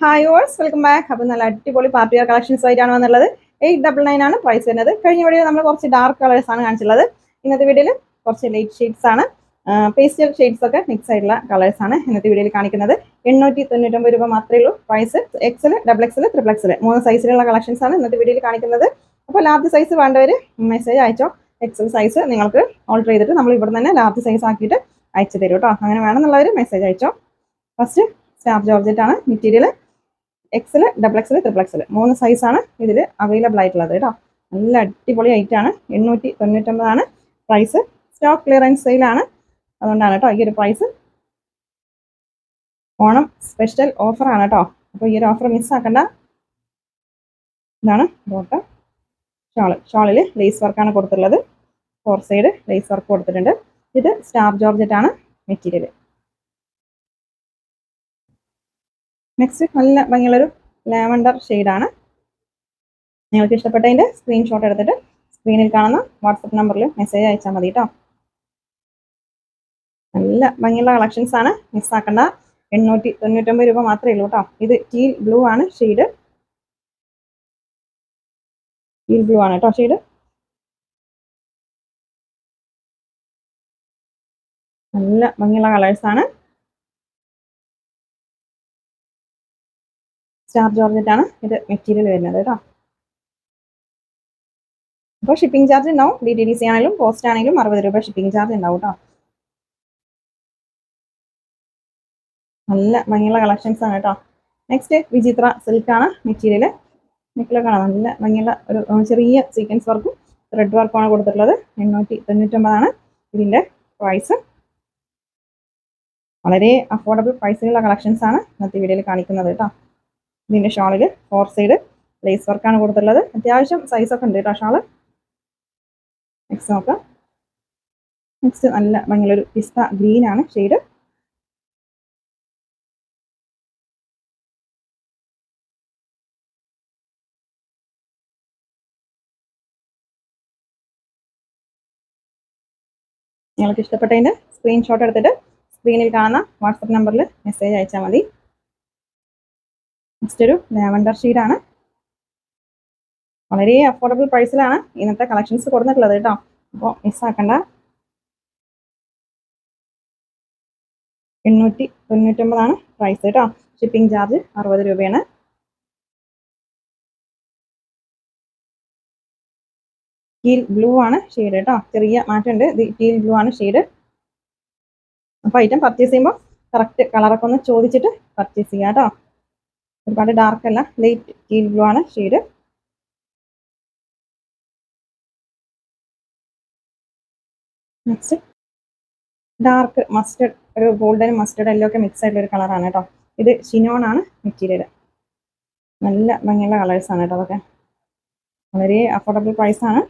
Hi ഓൾസ് welcome back അപ്പോൾ നല്ല അടിപൊളി പാർട്ടി വെയർ കളക്ഷൻസ് ആയിട്ടാണ് വന്നുള്ളത് എയ്റ്റ് ഡബിൾ നയൻ ആണ് പ്രൈസ് വരുന്നത്. കഴിഞ്ഞ വീഡിയോ നമ്മൾ കുറച്ച് ഡാർക്ക് കളേഴ്സ് ആണ് കാണിച്ചുള്ളത് ഇന്നത്തെ വീഡിയോയിൽ കുറച്ച് ലൈറ്റ് ഷെയ്ഡ്സ് ആണ്. പേസ്റ്റൽ ഷെയ്ഡ്സ് ഒക്കെ മിക്സ് ആയിട്ടുള്ള കളേഴ്സ് ആണ് ഇന്നത്തെ വീഡിയോയിൽ കാണിക്കുന്നത്. എണ്ണൂറ്റി തൊണ്ണൂറ്റൊമ്പത് രൂപ മാത്രമേ ഉള്ളൂ price XL double XL triple XL മൂന്ന് സൈസിലുള്ള കളക്ഷൻസ് ആണ് ഇന്നത്തെ വീഡിയോയിൽ കാണിക്കുന്നത്. അപ്പോൾ ലാർജ് സൈസ് വേണ്ടവർ മെസ്സേജ് അയച്ചോ. എക്സൽ സൈസ് നിങ്ങൾക്ക് ഓർഡർ ചെയ്തിട്ട് നമ്മൾ ഇവിടെ തന്നെ ലാർജ് സൈസ് ആക്കിയിട്ട് അയച്ചു തരും കേട്ടോ. അങ്ങനെ വേണമെന്നുള്ളവർ മെസ്സേജ് അയച്ചോ. ഫസ്റ്റ് സ്റ്റാഫ് ജോർജറ്റ് ആണ്. Material XL double XL triple XL മൂന്ന് സൈസാണ് ഇതിൽ അവൈലബിൾ ആയിട്ടുള്ളത് കേട്ടോ. നല്ല അടിപൊളി ഐറ്റം ആണ്. എണ്ണൂറ്റി തൊണ്ണൂറ്റൊമ്പതാണ് പ്രൈസ് സ്റ്റോക്ക് ക്ലിയറൻസ് സെയിലാണ് അതുകൊണ്ടാണ് കേട്ടോ ഈ ഒരു പ്രൈസ് ഓണം സ്പെഷ്യൽ ഓഫറാണ് കേട്ടോ. അപ്പോൾ ഈ ഒരു ഓഫർ മിസ്സാക്കണ്ട ഇതാണ് ബോട്ടം ഷാൾ ഷാളിൽ ലേസ് വർക്കാണ് കൊടുത്തിട്ടുള്ളത്. ഫോർ സൈഡ് ലേസ് വർക്ക് കൊടുത്തിട്ടുണ്ട്. ഇത് സ്റ്റാർ ജോർജറ്റ് ആണ് മെറ്റീരിയൽ നെക്സ്റ്റ് നല്ല ഭംഗിയുള്ളൊരു ലാവൻഡർ ഷെയ്ഡാണ്. നിങ്ങൾക്ക് ഇഷ്ടപ്പെട്ടതിന്റെ സ്ക്രീൻഷോട്ട് എടുത്തിട്ട് സ്ക്രീനിൽ കാണുന്ന വാട്സപ്പ് നമ്പറിൽ മെസ്സേജ് അയച്ചാൽ മതി കേട്ടോ നല്ല ഭംഗിയുള്ള കളക്ഷൻസ് ആണ്. മിസ്സാക്കേണ്ട എണ്ണൂറ്റി തൊണ്ണൂറ്റൊമ്പത് രൂപ മാത്രമേ ഉള്ളൂ കേട്ടോ ഇത് ടീൽ ബ്ലൂ ആണ് ഷെയ്ഡ് ടീൽ ബ്ലൂ ആണ് കേട്ടോ ഷെയ്ഡ് നല്ല ഭംഗിയുള്ള കളേഴ്സ് സ്റ്റാർ ജോർജറ്റാണ് ഇത് മെറ്റീരിയൽ വരുന്നത് കേട്ടോ. അപ്പോൾ ഷിപ്പിംഗ് ചാർജ് ഉണ്ടാവും. ഡി ടി ഡി സി ആണെങ്കിലും പോസ്റ്റ് ആണെങ്കിലും അറുപത് രൂപ ഷിപ്പിംഗ് ചാർജ് ഉണ്ടാവും കേട്ടോ. നല്ല ഭംഗിയുള്ള കളക്ഷൻസ് ആണ് കേട്ടോ. നെക്സ്റ്റ് വിചിത്ര സിൽക്ക് ആണ് മെറ്റീരിയൽ. നെക്കിലെ കാണാം. നല്ല ഭംഗിയുള്ള ഒരു ചെറിയ സീക്വൻസ് വർക്കും ത്രെഡ് വർക്കുമാണ് കൊടുത്തിട്ടുള്ളത്. എണ്ണൂറ്റി തൊണ്ണൂറ്റൊമ്പതാണ് ഇതിന്റെ പ്രൈസ് വളരെ അഫോർഡബിൾ പ്രൈസിലുള്ള കളക്ഷൻസ് ആണ് ഇന്നത്തെ വീഡിയോയിൽ കാണിക്കുന്നത് കേട്ടോ. ഇതിന്റെ ഷാളിൽ ഫോർ സൈഡ് ലേസ് വർക്കാണ് കൊടുത്തിട്ടുള്ളത്. അത്യാവശ്യം സൈസൊക്കെ ഉണ്ട് കേട്ടോ ഷാൾ. നെക്സ്റ്റ് നോക്കാം. നെക്സ്റ്റ് നല്ല ഭംഗിയുള്ളൊരു പിസ്ത ഗ്രീൻ ആണ് ഷെയ്ഡ് നിങ്ങൾക്ക് ഇഷ്ടപ്പെട്ടതിന്റെ സ്ക്രീൻഷോട്ട് എടുത്തിട്ട് സ്ക്രീനിൽ കാണുന്ന വാട്സപ്പ് നമ്പറിൽ മെസ്സേജ് അയച്ചാൽ മതി. നെക്സ്റ്റ് ഒരു ലാവൻഡർ ആണ് വളരെ അഫോർഡബിൾ പ്രൈസിലാണ് ഇന്നത്തെ കളക്ഷൻസ് കൊടുത്തിട്ടുള്ളത് കേട്ടോ. അപ്പോൾ മിസ്സാക്കണ്ട എണ്ണൂറ്റി തൊണ്ണൂറ്റൊമ്പതാണ് പ്രൈസ് കേട്ടോ. ഷിപ്പിംഗ് ചാർജ് അറുപത് രൂപയാണ്. ടീൽ ബ്ലൂ ആണ് ഷെയ്ഡ് കേട്ടോ. ചെറിയ മാറ്റമുണ്ട്. ഇത് ടീൽ ബ്ലൂ ആണ് ഷെയ്ഡ് അപ്പോൾ ഐറ്റം പർച്ചേസ് ചെയ്യുമ്പോൾ കറക്റ്റ് കളറൊക്കെ ഒന്ന് ചോദിച്ചിട്ട് പർച്ചേസ് ചെയ്യാം കേട്ടോ. ഒരുപാട് ഡാർക്ക് അല്ല. ലൈറ്റ് ടീൽ ബ്ലൂ ആണ് ഷെയ്ഡ് നെക്സ്റ്റ് ഡാർക്ക് മസ്റ്റർഡ് ഒരു ഗോൾഡൻ മസ്റ്റർഡ് എല്ലോ ഒക്കെ മിക്സ് ആയിട്ടുള്ള ഒരു കളറാണ് കേട്ടോ ഇത് ഷിനോൺ ആണ് മെറ്റീരിയൽ നല്ല ഭംഗിയുള്ള കളേഴ്സ് ആണ് കേട്ടോ അതൊക്കെ. വളരെ അഫോർഡബിൾ പ്രൈസ് ആണ്.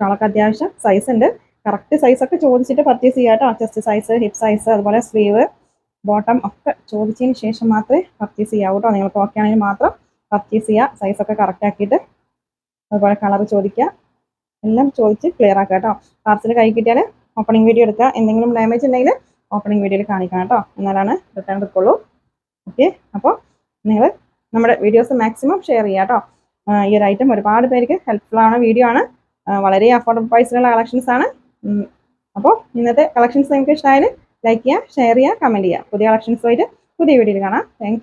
ഷോളൊക്കെ അത്യാവശ്യം സൈസ് ഉണ്ട്. കറക്റ്റ് സൈസ് ഒക്കെ ചോദിച്ചിട്ട് പർച്ചേസ് ചെയ്യാം കേട്ടോ ചെസ്റ്റ് സൈസ് ഹിപ്പ് സൈസ് അതുപോലെ സ്ലീവ് ബോട്ടം ഒക്കെ ചോദിച്ചതിന് ശേഷം മാത്രമേ പർച്ചേസ് ചെയ്യാവൂ കേട്ടോ നിങ്ങൾക്ക് ഓക്കെ ആണെങ്കിൽ മാത്രം പർച്ചേസ് ചെയ്യുക സൈസൊക്കെ കറക്റ്റ് ആക്കിയിട്ട് അതുപോലെ കളർ ചോദിക്കുക എല്ലാം ചോദിച്ച് ക്ലിയർ ആക്കുക കേട്ടോ പാർസൽ കൈ കിട്ടിയാൽ ഓപ്പണിംഗ് വീഡിയോ എടുക്കുക എന്തെങ്കിലും ഡാമേജ് ഉണ്ടെങ്കിൽ ഓപ്പണിംഗ് വീഡിയോയിൽ കാണിക്കാം കേട്ടോ എന്നാലാണ് റിട്ടേൺ എടുക്കുള്ളൂ. ഓക്കെ അപ്പോൾ നിങ്ങൾ നമ്മുടെ വീഡിയോസ് മാക്സിമം ഷെയർ ചെയ്യുക കേട്ടോ ഈ ഒരു ഐറ്റം ഒരുപാട് പേർക്ക് ഹെൽപ്ഫുൾ ആണ് വീഡിയോ ആണ്. വളരെ അഫോർഡബിൾ പ്രൈസിലുള്ള കളക്ഷൻസ് ആണ്. അപ്പോൾ ഇന്നത്തെ കളക്ഷൻസ് നിങ്ങൾക്ക് ഇഷ്ടമായാൽ ലൈക്ക് ചെയ്യുക ഷെയർ ചെയ്യുക കമന്റ് ചെയ്യുക പുതിയ കളക്ഷൻസുമായിട്ട് പുതിയ വീഡിയോയിൽ കാണാം. താങ്ക്